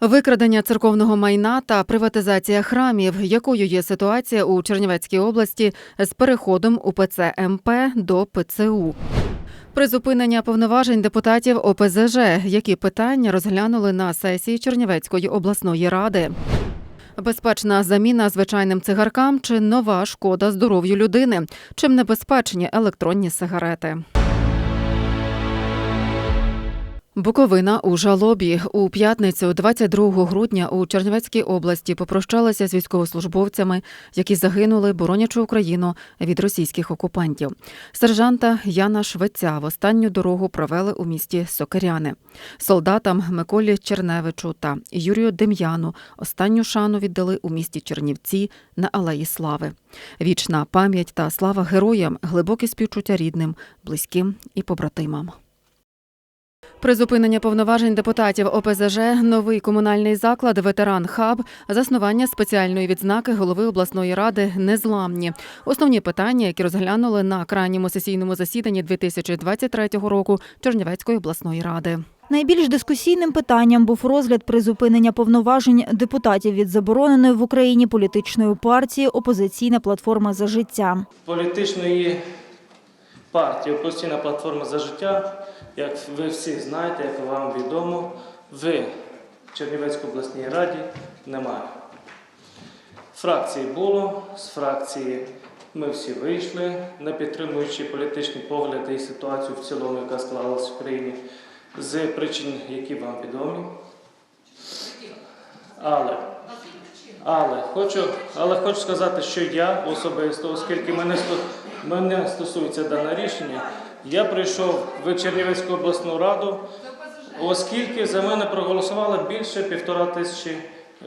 Викрадення церковного майна та приватизація храмів, якою є ситуація у Чернівецькій області з переходом УПЦ МП до ПЦУ. Призупинення повноважень депутатів ОПЗЖ, які питання розглянули на сесії Чернівецької обласної ради. Безпечна заміна звичайним цигаркам чи нова шкода здоров'ю людини, чим небезпечні електронні сигарети. Буковина у жалобі у п'ятницю, 22 грудня, у Чернівецькій області попрощалася з військовослужбовцями, які загинули, боронячи Україну від російських окупантів. Сержанта Яна Швеця в останню дорогу провели у місті Сокиряни. Солдатам Миколі Черневичу та Юрію Дем'яну останню шану віддали у місті Чернівці на Алеї Слави. Вічна пам'ять та слава героям, глибоке співчуття рідним, близьким і побратимам. Призупинення повноважень депутатів ОПЗЖ, новий комунальний заклад, ветеран хаб, заснування спеціальної відзнаки голови обласної ради незламні. Основні питання, які розглянули на крайньому сесійному засіданні 2023 року Чернівецької обласної ради. Найбільш дискусійним питанням був розгляд призупинення повноважень депутатів від забороненої в Україні політичної партії Опозиційна платформа за життя. політичної партії Опозиційна платформа за життя, як ви всі знаєте, як вам відомо, в Чернівецькій обласній раді немає. Фракції було, з фракції ми всі вийшли, не підтримуючи політичні погляди і ситуацію в цілому, яка склалася в країні, з причин, які вам відомі. Але але хочу, але хочу сказати, що я особисто, оскільки мене, мене стосується дане рішення, я прийшов в Чернівецьку обласну раду, оскільки за мене проголосувало більше півтора тисячі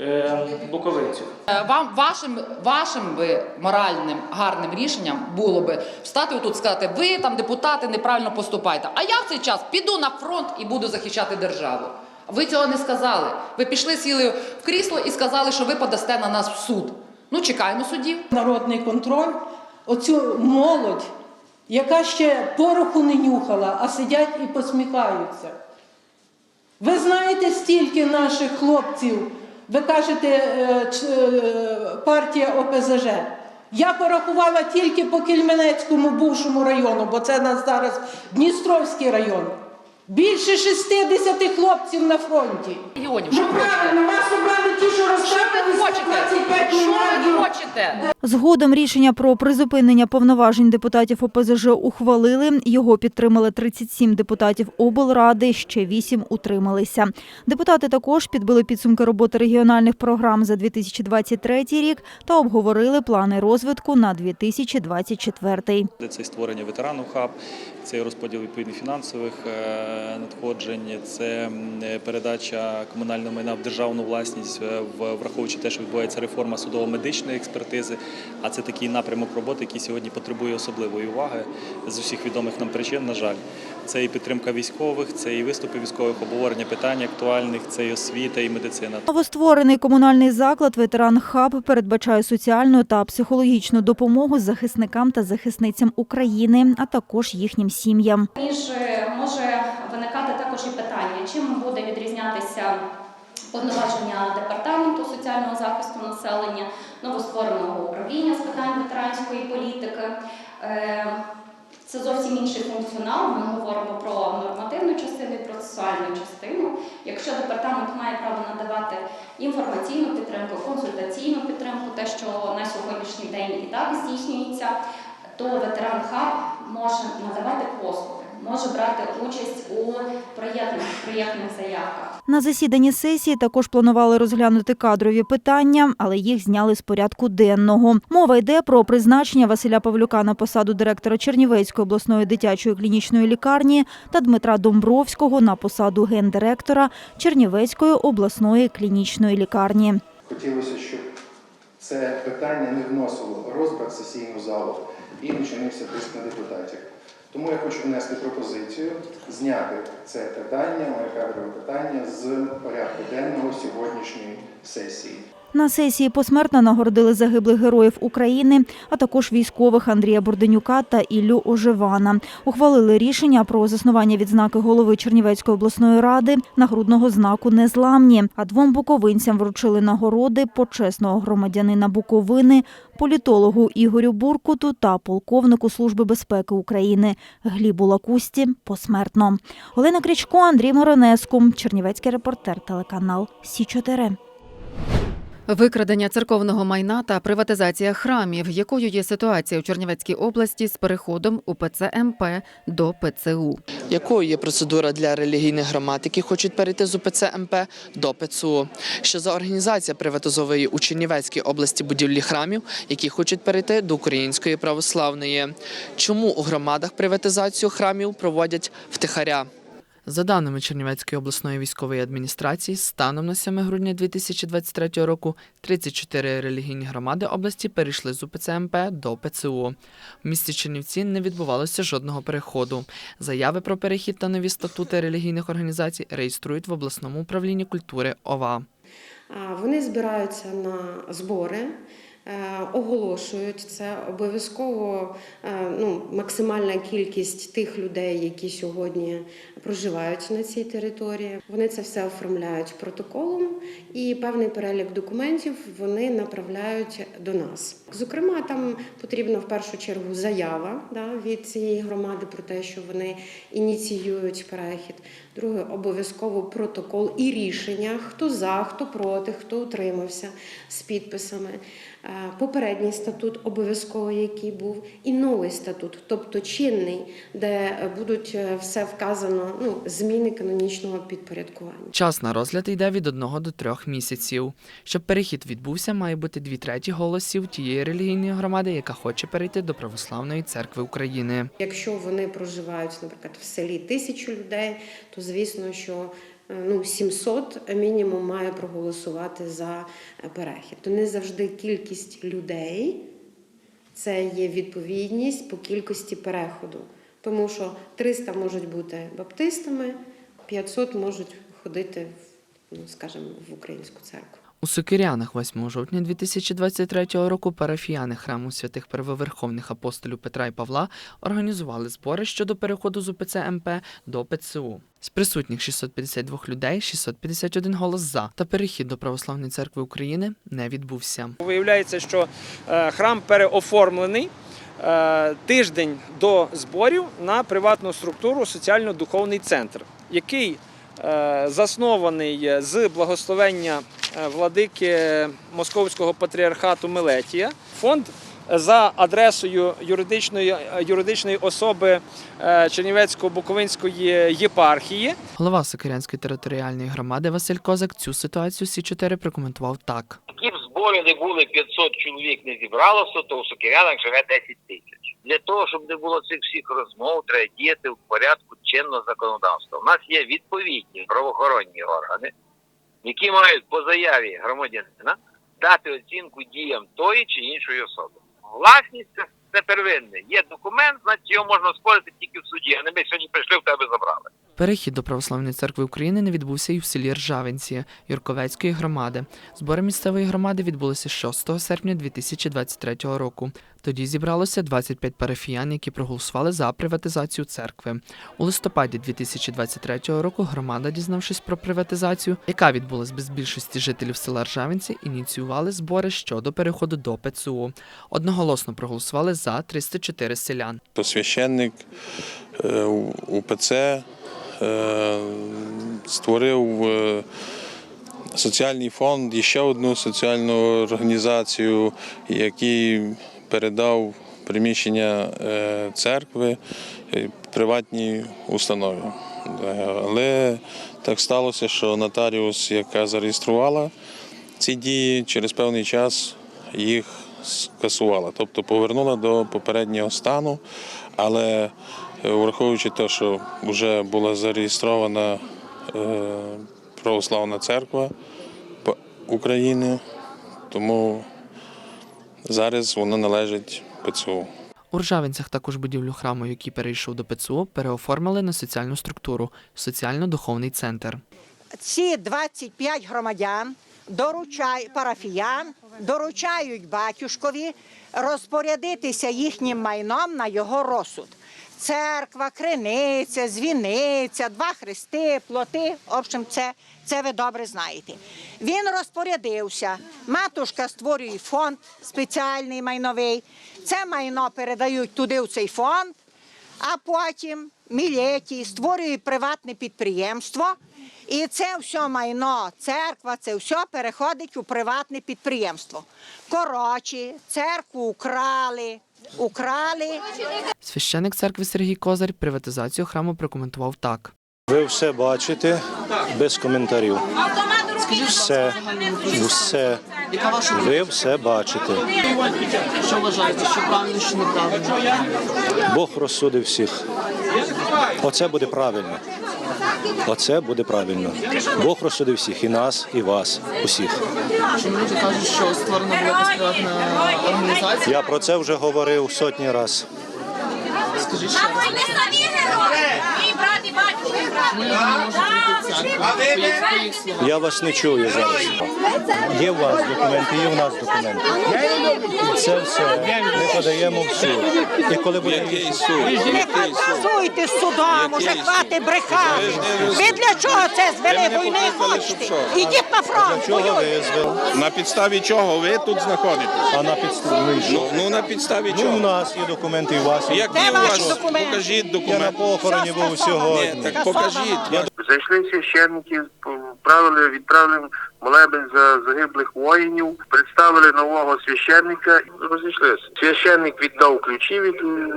е, буковинців. Е, Вам вашим вашим би моральним гарним рішенням було би встати отут, сказати, ви там депутати неправильно поступаєте. А я в цей час піду на фронт і буду захищати державу. Ви цього не сказали. Ви пішли, сіли в крісло і сказали, що ви подасте на нас в суд. Ну чекаємо судів. народний контроль, оцю молодь, яка ще пороху не нюхала, а сидять і посміхаються. Ви знаєте стільки наших хлопців, ви кажете, е, е, партія ОПЗЖ. Я порахувала тільки по Кельменецькому бувшому району, бо це нас зараз Дністровський район. Більше 60 хлопців на фронті. Що Ну правильно, вас обрали ті, що Що розставили 125 Що ви хочете? Згодом рішення про призупинення повноважень депутатів ОПЗЖ ухвалили. Його підтримали 37 депутатів облради, ще 8 утрималися. Депутати також підбили підсумки роботи регіональних програм за 2023 рік та обговорили плани розвитку на 2024. Це створення ветерану хаб, це розподіл відповідних фінансових е, надходжень, це передача комунального майна в державну власність, е, враховуючи те, що відбувається реформа судово-медичної експертизи. А це такий напрямок роботи, який сьогодні потребує особливої уваги з усіх відомих нам причин. На жаль, це і підтримка військових, це і виступи військових, обговорення питань актуальних, це і освіта, і медицина. Новостворений комунальний заклад ветеран хаб передбачає соціальну та психологічну допомогу захисникам та захисницям України, а також їхнім сім'ям. Ніж е, може виникати також і питання, чим буде відрізнятися повноваження департаменту соціального захисту населення, новоствореного управління з питань ветеранської політики. Е, Це зовсім інший функціонал. Ми говоримо про нормативну частину і процесуальну частину. Якщо департамент має право надавати інформаційну підтримку, консультаційну підтримку, те, що на сьогоднішній день і так здійснюється, то ветеран хаб може надавати послуги, може брати участь у проєктних, проєктних заявках. На засіданні сесії також планували розглянути кадрові питання, але їх зняли з порядку денного. Мова йде про призначення Василя Павлюка на посаду директора Чернівецької обласної дитячої клінічної лікарні та Дмитра Домбровського на посаду гендиректора Чернівецької обласної клінічної лікарні. Хотілося, щоб це питання не вносило розбрат сесійну залу і не тиск на депутатів. Тому я хочу внести пропозицію зняти це питання, моє кадрове питання з порядку денного сьогоднішньої сесії. На сесії посмертно нагородили загиблих героїв України, а також військових Андрія Борденюка та Іллю Ожевана. Ухвалили рішення про заснування відзнаки голови Чернівецької обласної ради нагрудного знаку Незламні. А двом буковинцям вручили нагороди почесного громадянина Буковини, політологу Ігорю Буркуту та полковнику Служби безпеки України Глібу Лакусті посмертно. Олена Крічко, Андрій Моронеску, Чернівецький репортер, телеканал Сі 4 Викрадення церковного майна та приватизація храмів, якою є ситуація у Чернівецькій області з переходом УПЦ МП до ПЦУ. Якою є процедура для релігійних громад, які хочуть перейти з УПЦ МП до ПЦУ? Що за організація приватизовує у Чернівецькій області будівлі храмів, які хочуть перейти до Української православної? Чому у громадах приватизацію храмів проводять втихаря? За даними Чернівецької обласної військової адміністрації, станом на 7 грудня 2023 року 34 релігійні громади області перейшли з УПЦ МП до ПЦУ. В місті Чернівці не відбувалося жодного переходу. Заяви про перехід та нові статути релігійних організацій реєструють в обласному управлінні культури ОВА. Вони збираються на збори, оголошують це обов'язково е, ну, максимальна кількість тих людей, які сьогодні проживають на цій території. Вони це все оформляють протоколом і певний перелік документів вони направляють до нас. Зокрема, там потрібна в першу чергу заява да, від цієї громади про те, що вони ініціюють перехід. Друге, обов'язково протокол і рішення, хто за, хто проти, хто утримався з підписами. Е, Попередній статут обов'язково, який був, і новий статут, тобто чинний, де будуть е, все вказано, ну, зміни канонічного підпорядкування. Час на розгляд йде від 1 до 3 місяців. Щоб перехід відбувся, має бути дві треті голосів тієї релігійної громади, яка хоче перейти до Православної церкви України. Якщо вони проживають, наприклад, в селі тисячу людей, то звісно, що ну, 700 мінімум має проголосувати за е, перехід. То не завжди кількість людей це є відповідність по кількості переходу. Тому що 300 можуть бути баптистами, 500 можуть ходити, ну, скажімо, в українську церкву. У Сокирянах 8 жовтня 2023 року парафіяни храму святих первоверховних апостолів Петра і Павла організували збори щодо переходу з УПЦ МП до ПЦУ. З присутніх 652 людей 651 голос за та перехід до Православної церкви України не відбувся. Виявляється, що е, храм переоформлений е, тиждень до зборів на приватну структуру соціально-духовний центр, який заснований з благословення е, владики Московського патріархату Мелетія. Фонд за адресою юридичної, юридичної особи е, Чернівецько-Буковинської єпархії Голова Сокирянської територіальної громади Василь Козак цю ситуацію Сі 4 прокоментував так. Які б збори не були 500 чоловік не зібралося, то у Сокирянах живе 10 тисяч. Для того, щоб не було цих всіх розмов, треба діяти в порядку чинного законодавства. У нас є відповідні правоохоронні органи, які мають по заяві громадянина дати оцінку діям тої чи іншої особи. Власність це, це первинне. Є документ, значить його можна спорити тільки в суді, а не ми сьогодні прийшли в тебе забрали. Перехід до Православної церкви України не відбувся і в селі Ржавинці Юрковецької громади. Збори місцевої громади відбулися 6 серпня 2023 року. Тоді зібралося 25 парафіян, які проголосували за приватизацію церкви. У листопаді 2023 року громада, дізнавшись про приватизацію, яка відбулась без більшості жителів села Ржавинці, ініціювали збори щодо переходу до ПЦУ. Одноголосно проголосували за 304 селян. То священник е, УПЦ створив е, соціальний фонд ще одну соціальну організацію, який передав приміщення е, церкви е, приватній установі. Е, Але так сталося, що нотаріус, яка зареєструвала ці дії, через певний час їх скасувала, тобто повернула до попереднього стану, але е, враховуючи те, що вже була зареєстрована е, православна церква України, тому зараз вона належить ПЦУ. У Ржавинцях також будівлю храму, який перейшов до ПЦУ, переоформили на соціальну структуру соціально-духовний центр. ці 25 громадян доручай парафіян, доручають батюшкові розпорядитися їхнім майном на його розсуд. Церква, криниця, дзвіниця, два хрести, плоти. В общем, це, це ви добре знаєте. Він розпорядився. Матушка створює фонд спеціальний майновий. Це майно передають туди в цей фонд, а потім Мілетій створює приватне підприємство. І це все майно, церква, це все переходить у приватне підприємство. Коротше, церкву украли, украли. Священник церкви Сергій Козар приватизацію храму прокоментував так. Ви все бачите без коментарів. Все, все. Ви все бачите. Що вважаєте, що правильно, що неправильно? Бог розсудив всіх. Оце буде правильно. Оце буде правильно. Бог розсудив всіх, і нас, і вас, усіх. Чому люди кажуть, що створена була безпілотна організація? Я про це вже говорив сотні разів. Скажіть, що ми самі герої, мій брат і батько, їх словах. Я вас не чую зараз. Є у вас документи, є у нас документи. І це все ми подаємо в суд. І коли буде Який суд? Не фантазуйте з судом, уже хватить брехати. Ви для чого це звели війни хочете? Ідіть на фронт, чого воюйте. визвали? На підставі чого ви тут знаходитесь? А на підставі що? Ну, ну на підставі Ну, у чого? нас є документи, і у вас є. Які Де у ваші вас? документи? Покажіть Я на похороні був Ні, сьогодні. так покажіть. Зайшли священники, відправили, відправили молебень за загиблих воїнів, представили нового священника і розійшлися. Священник віддав ключі від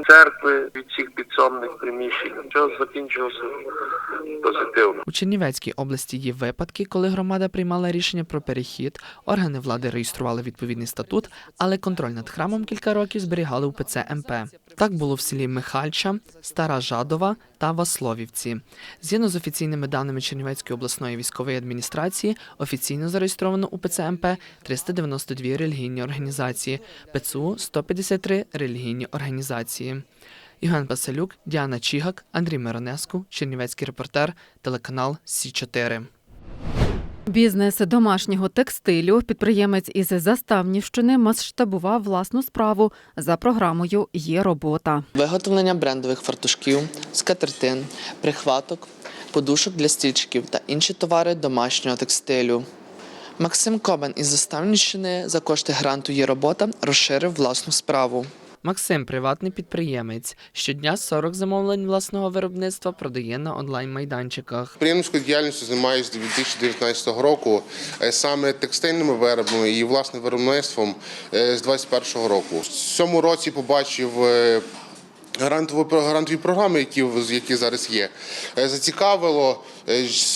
церкви, від всіх підсобних приміщень. Все закінчилося позитивно. У Чернівецькій області є випадки, коли громада приймала рішення про перехід, органи влади реєстрували відповідний статут, але контроль над храмом кілька років зберігали у ПЦ МП. Так було в селі Михальча, Стара Жадова та Васловівці. Згідно з офіційними даними Чернівецької обласної військової адміністрації, офіційно зареєстровано у ПЦ МП 392 релігійні організації, ПЦУ 153 релігійні організації. Євген Паселюк, Діана Чігак, Андрій Миронеску, Чернівецький репортер, телеканал Сі 4 Бізнес домашнього текстилю підприємець із Заставнівщини масштабував власну справу за програмою Є робота. Виготовлення брендових фартушків, скатертин, прихваток, подушок для стільчиків та інші товари домашнього текстилю. Максим Кобан із Заставнівщини за кошти гранту є робота розширив власну справу. Максим приватний підприємець. Щодня 40 замовлень власного виробництва продає на онлайн-майданчиках. Підприємницькою діяльністю займаюся з 2019 року е, саме текстильними виробами і власним виробництвом е, з 2021 року. В цьому році побачив е, грантові, програми, які, які зараз є. Е, Зацікавило,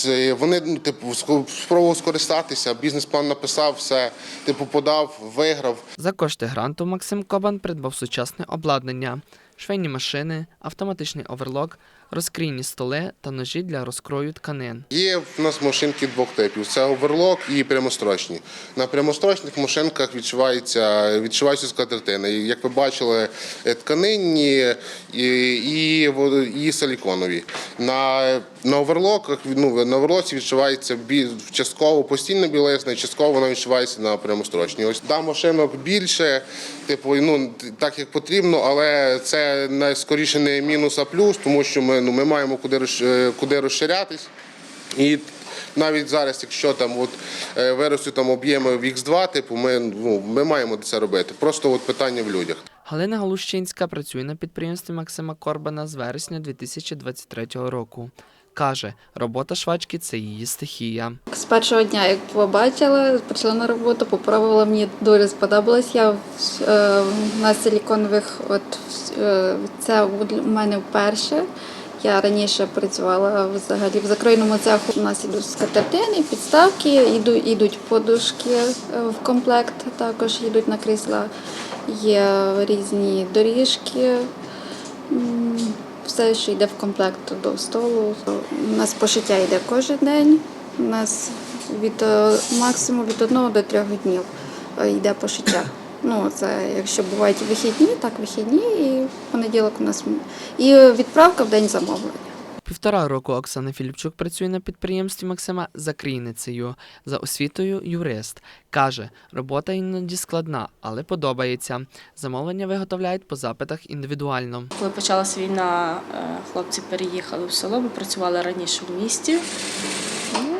е, вони ну, типу, спробував скористатися, бізнес-план написав, все, типу, подав, виграв. За кошти гранту Максим Кобан придбав сучасне обладнання, швейні машини, автоматичний оверлок, розкрійні столи та ножі для розкрою тканин. Є в нас машинки двох типів: це оверлок і прямострочні. На прямострочних машинках відчувається відчуваються скатертини. І, Як ви бачили, е, тканинні і, і, і силіконові. На, на оверлоках ну, на оверлоці відчувається частково постійна білизна, частково вона відчувається на прямострочній. Ось да, машинок більше, типу, ну так як потрібно, але це не скоріше не мінус, а плюс, тому що ми ну ми маємо куди е, куди розширятись. І навіть зараз, якщо там от е, виростуть там об'єми в X2, типу, ми, ну, ми маємо це робити. Просто от питання в людях. Галина Галущинська працює на підприємстві Максима Корбана з вересня 2023 року. Каже, робота швачки це її стихія. З першого дня, як побачила, почала на роботу, попробувала, мені дуже сподобалось. Я е, на силіконових, от е, це у мене вперше. Я раніше працювала взагалі в закройному цеху. У нас ідуть скатертини, підставки, йдуть, подушки е, в комплект, також йдуть на крісла. Є різні доріжки. Все, що йде в комплект до столу. У нас пошиття йде кожен день. У нас від е, максимум від одного до трьох днів е, йде пошиття. Ну, це якщо бувають вихідні, так вихідні, і в понеділок у нас і відправка в день замовлення. Півтора року Оксана Філіпчук працює на підприємстві Максима за крійницею. За освітою юрист. Каже, робота іноді складна, але подобається. Замовлення виготовляють по запитах індивідуально. Коли почалася війна, е, хлопці переїхали в село, бо працювали раніше в місті. Ну,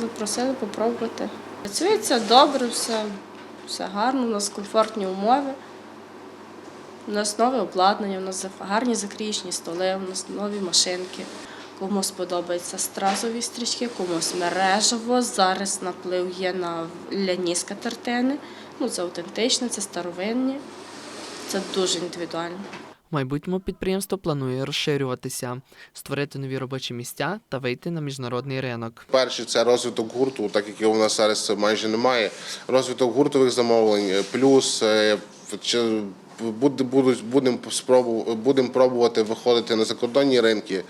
запросили попробувати. Працюється добре, все, все гарно, у нас комфортні умови. У нас нове обладнання, у нас гарні закрічні столи, у нас нові машинки. Комусь подобаються стразові стрічки, комусь мережево. Зараз наплив є на ляні скатертини. Ну, це автентичне, це старовинні. Це дуже індивідуально. В майбутньому підприємство планує розширюватися, створити нові робочі місця та вийти на міжнародний ринок. Перше це розвиток гурту, так як його у нас зараз майже немає. Розвиток гуртових замовлень, е, плюс е, будуть- будемо спробу- будемо пробувати виходити на закордонні ринки.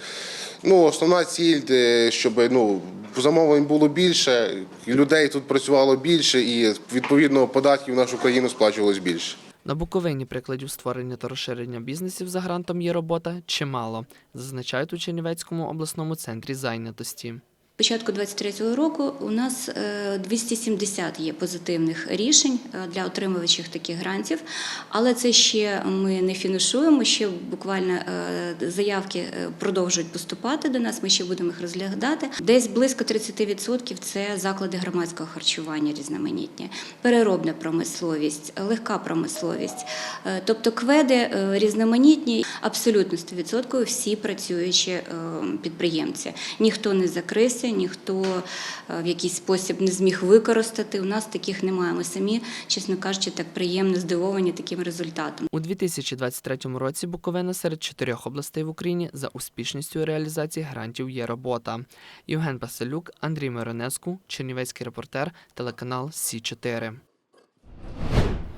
Ну, основна ціль, е, щоб ну, замовлень було більше, людей тут працювало більше, і відповідно податків в нашу країну сплачувалось більше. На Буковині прикладів створення та розширення бізнесів за грантом є робота чимало, зазначають у Чернівецькому обласному центрі зайнятості. Початку 2023 року у нас е, 270 є позитивних рішень е, для отримувачів таких грантів, але це ще ми не фінішуємо. Ще буквально е, заявки е, продовжують поступати до нас. Ми ще будемо їх розглядати. Десь близько 30% – це заклади громадського харчування різноманітні, переробна промисловість, легка промисловість, Е, тобто кведи е, різноманітні, абсолютно 100% всі працюючі е, підприємці. Ніхто не закрився, ніхто е, в якийсь спосіб не зміг використати. У нас таких немає. Ми самі, чесно кажучи, так приємно здивовані таким результатом. У 2023 році Буковина серед чотирьох областей в Україні за успішністю реалізації грантів є робота. Євген Паселюк, Андрій Миронеску, Чернівецький репортер, телеканал Сі 4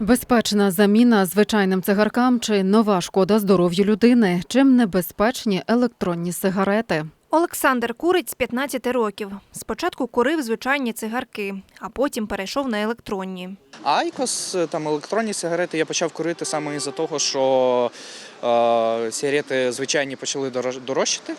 Безпечна заміна звичайним цигаркам чи нова шкода здоров'ю людини. Чим небезпечні електронні сигарети? Олександр курить з 15 років. Спочатку курив звичайні цигарки, а потім перейшов на електронні. Айкос, там електронні сигарети, я почав курити саме із-за того, що е, сигарети звичайні почали дорож- дорожчати.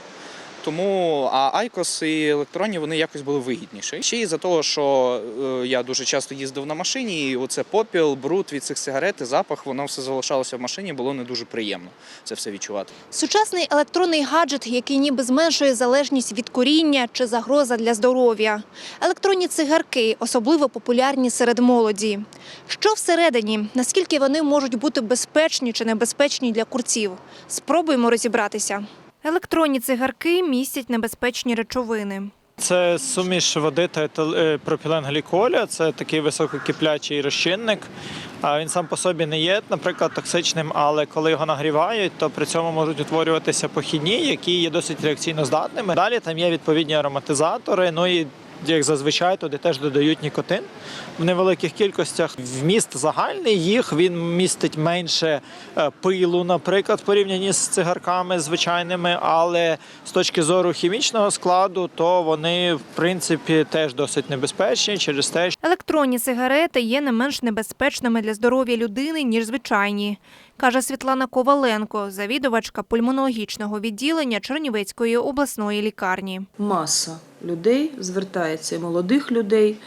Тому а Айкос і електронні вони якось були вигідніші. Ще із-за того, що е, я дуже часто їздив на машині, і оце попіл, бруд від цих сигарет, і запах, воно все залишалося в машині, було не дуже приємно це все відчувати. Сучасний електронний гаджет, який ніби зменшує залежність від куріння чи загроза для здоров'я. Електронні цигарки особливо популярні серед молоді. Що всередині? Наскільки вони можуть бути безпечні чи небезпечні для курців? Спробуємо розібратися. Електронні цигарки містять небезпечні речовини. Це суміш води та е, пропіленгліколя. Це такий висококиплячий розчинник. Він сам по собі не є, наприклад, токсичним, але коли його нагрівають, то при цьому можуть утворюватися похідні, які є досить реакційно здатними. Далі там є відповідні ароматизатори. Ну і як зазвичай туди теж додають нікотин в невеликих кількостях. Вміст загальний їх він містить менше е, пилу, наприклад, в порівнянні з цигарками звичайними, але з точки зору хімічного складу, то вони в принципі теж досить небезпечні через те, що Електронні сигарети є не менш небезпечними для здоров'я людини, ніж звичайні, каже Світлана Коваленко, завідувачка пульмонологічного відділення Чернівецької обласної лікарні. маса людей звертається і молодих людей.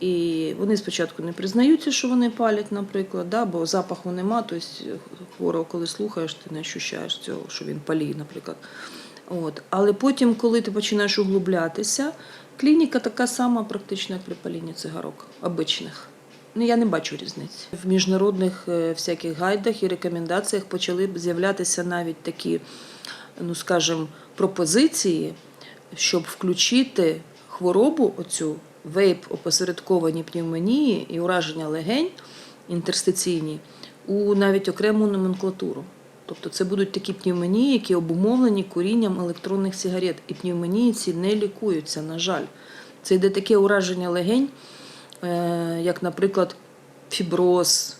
І вони спочатку не признаються, що вони палять, наприклад, да, бо запаху нема, тобто хворого, коли слухаєш, ти не відчуваєш цього, що він паліє, наприклад. От. Але потім, коли ти починаєш углублятися, клініка така сама, практично, як при палінні цигарок, обичних. Ну, я не бачу різниці. В міжнародних е, всяких гайдах і рекомендаціях почали з'являтися навіть такі, ну скажімо, пропозиції, щоб включити хворобу, оцю вейп опосередковані пневмонії і ураження легень інтерстиційні у навіть окрему номенклатуру. Тобто це будуть такі пневмонії, які обумовлені курінням електронних сигарет. І пневмонії ці не лікуються, на жаль. Це йде таке ураження легень, як, наприклад, фіброз.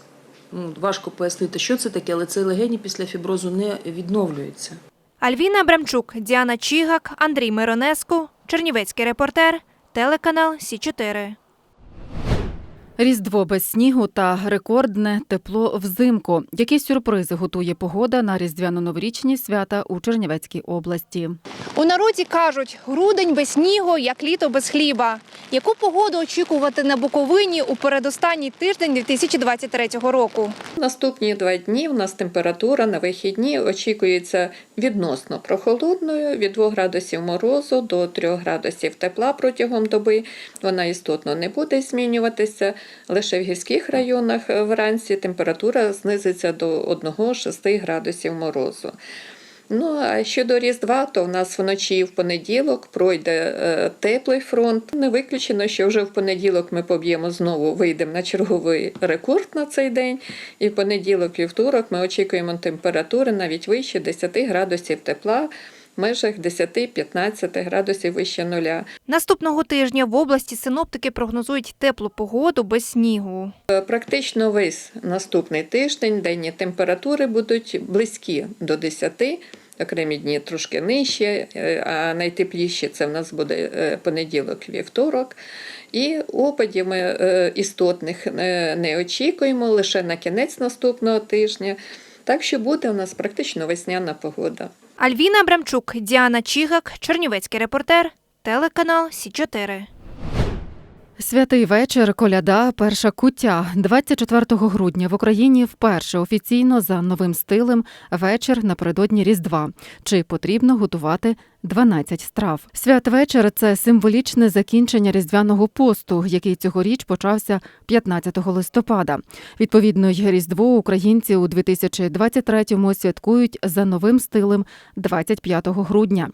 Ну, важко пояснити, що це таке, але цей легені після фіброзу не відновлюється. Альвіна Абрамчук, Діана Чігак, Андрій Миронеску, Чернівецький репортер, телеканал Сі 4 Різдво без снігу та рекордне тепло взимку. Які сюрпризи готує погода на різдвяно-новорічні свята у Чернівецькій області? У народі кажуть, грудень без снігу, як літо без хліба. Яку погоду очікувати на Буковині у передостанній тиждень 2023 року? Наступні два дні у нас температура на вихідні очікується відносно прохолодною від 2 градусів морозу до 3 градусів тепла протягом доби. Вона істотно не буде змінюватися. Лише в гірських районах вранці температура знизиться до 1-6 градусів морозу. Ну а щодо Різдва, то в нас вночі в понеділок пройде е, теплий фронт. Не виключено, що вже в понеділок ми поб'ємо знову, вийдемо на черговий рекорд на цей день. І в понеділок, вівторок ми очікуємо температури навіть вище 10 градусів тепла, в межах 10-15 градусів вище нуля. Наступного тижня в області синоптики прогнозують теплу погоду без снігу. Практично весь наступний тиждень денні температури будуть близькі до 10, окремі дні трошки нижче, е, а найтепліші це в нас буде е, понеділок, вівторок. І опадів ми е, істотних не очікуємо лише на кінець наступного тижня. Так що буде у нас практично весняна погода. Альвіна Абрамчук, Діана Чігак, Чернівецький репортер, телеканал Сі 4 Святий вечір, коляда, перша куття. 24 грудня в Україні вперше офіційно за новим стилем вечір напередодні Різдва. Чи потрібно готувати 12 страв? Святвечір – це символічне закінчення різдвяного посту, який цьогоріч почався 15 листопада. Відповідно, й Різдво українці у 2023-му святкують за новим стилем 25 грудня.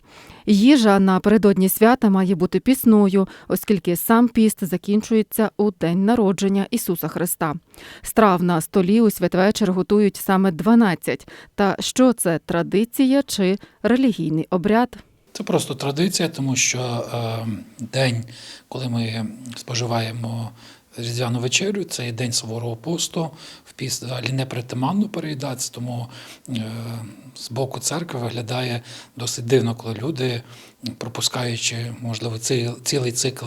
Їжа напередодні свята має бути пісною, оскільки сам піст закінчується у день народження Ісуса Христа. Страв на столі у святвечір готують саме 12. Та що це традиція чи релігійний обряд? Це просто традиція, тому що е, день, коли ми споживаємо різдвяну вечерю, це є день суворого посту. В піст не притаманно переїдатися, тому е, з боку церкви виглядає досить дивно, коли люди, пропускаючи, можливо, цілий цикл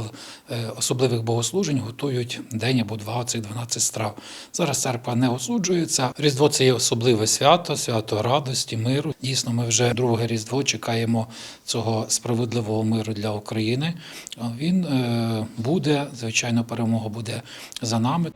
е, особливих богослужень, готують день або два цих 12 страв. Зараз церква не осуджується. Різдво це є особливе свято, свято радості, миру. Дійсно, ми вже друге різдво чекаємо цього справедливого миру для України. Він е, буде, звичайно, перемога буде за нами.